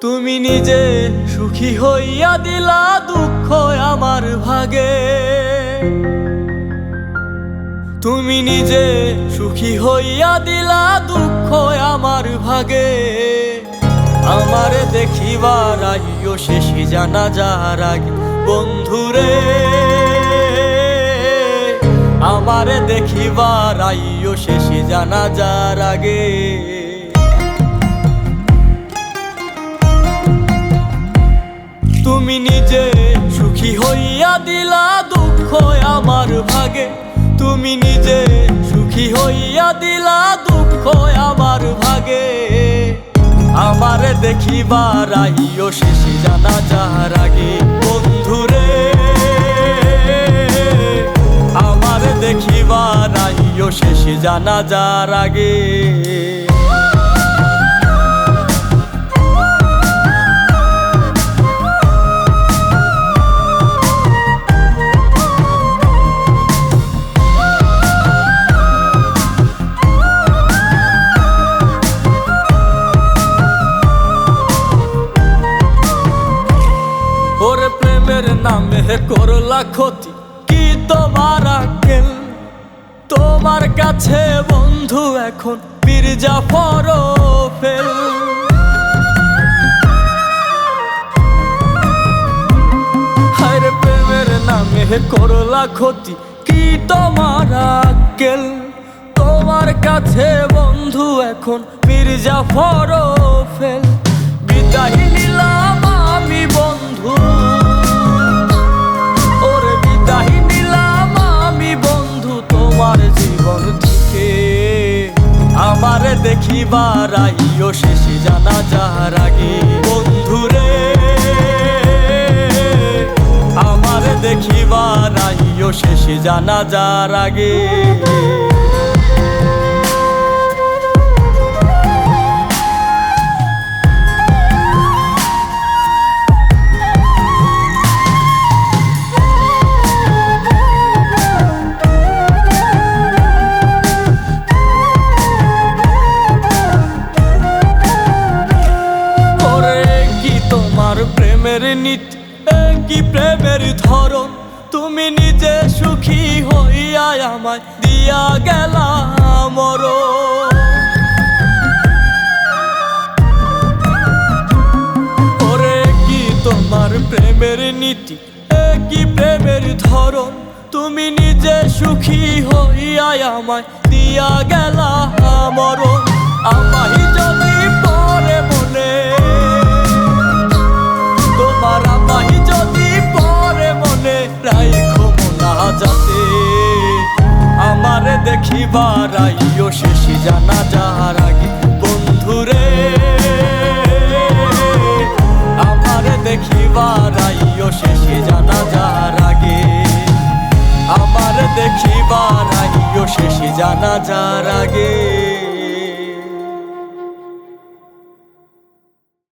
তুমি নিজে সুখী হইয়া দিলা দুঃখ আমার ভাগে। তুমি নিজে সুখী হইয়া দিলা দুঃখ আমার ভাগে। আমারে দেখিবার আইও শেষে জানা যার আগে, বন্ধুরে। আমারে দেখিবার আইও শেষে জানা যার আগে। তুমি নিজে সুখী হইয়া দিলা দুঃখ আমার ভাগে। তুমি নিজে সুখী হইয়া দিলা দুঃখ আমার ভাগে। আমারে দেখিবার আইও শেষে জানা যার আগে। বন্ধুরে, আমারে দেখিবার আইও শেষে জানা যার আগে। নামে করলা ক্ষতি কি তোমার আকেল তোমার কাছে বন্ধু এখন বীরজা ফর নামে করলা ক্ষতি কি তোমার আকেল তোমার কাছে বন্ধু এখন মির্জা ফর দেখিবার আইও শেষে জানা যাহার আগে। বন্ধুরে আমার দেখিবার আইও শেষে জানা যার আগে। প্রেমের নীতি কি প্রেমের ধরন। তুমি নিজে সুখী হইয়া আমায় দিয়া গেলা মর ওরে কি তোমার প্রেমের নীতি কি প্রেমের ধরন। তুমি নিজে সুখী হইয়া আমায় দিয়া গেলা মরণ। আইও শেষে জানা যাহার আগে, বন্ধুরে আমার দেখিবার আইও শেষে জানা যাহার আগে, আমার দেখিবার আইও শেষে জানা যার আগে।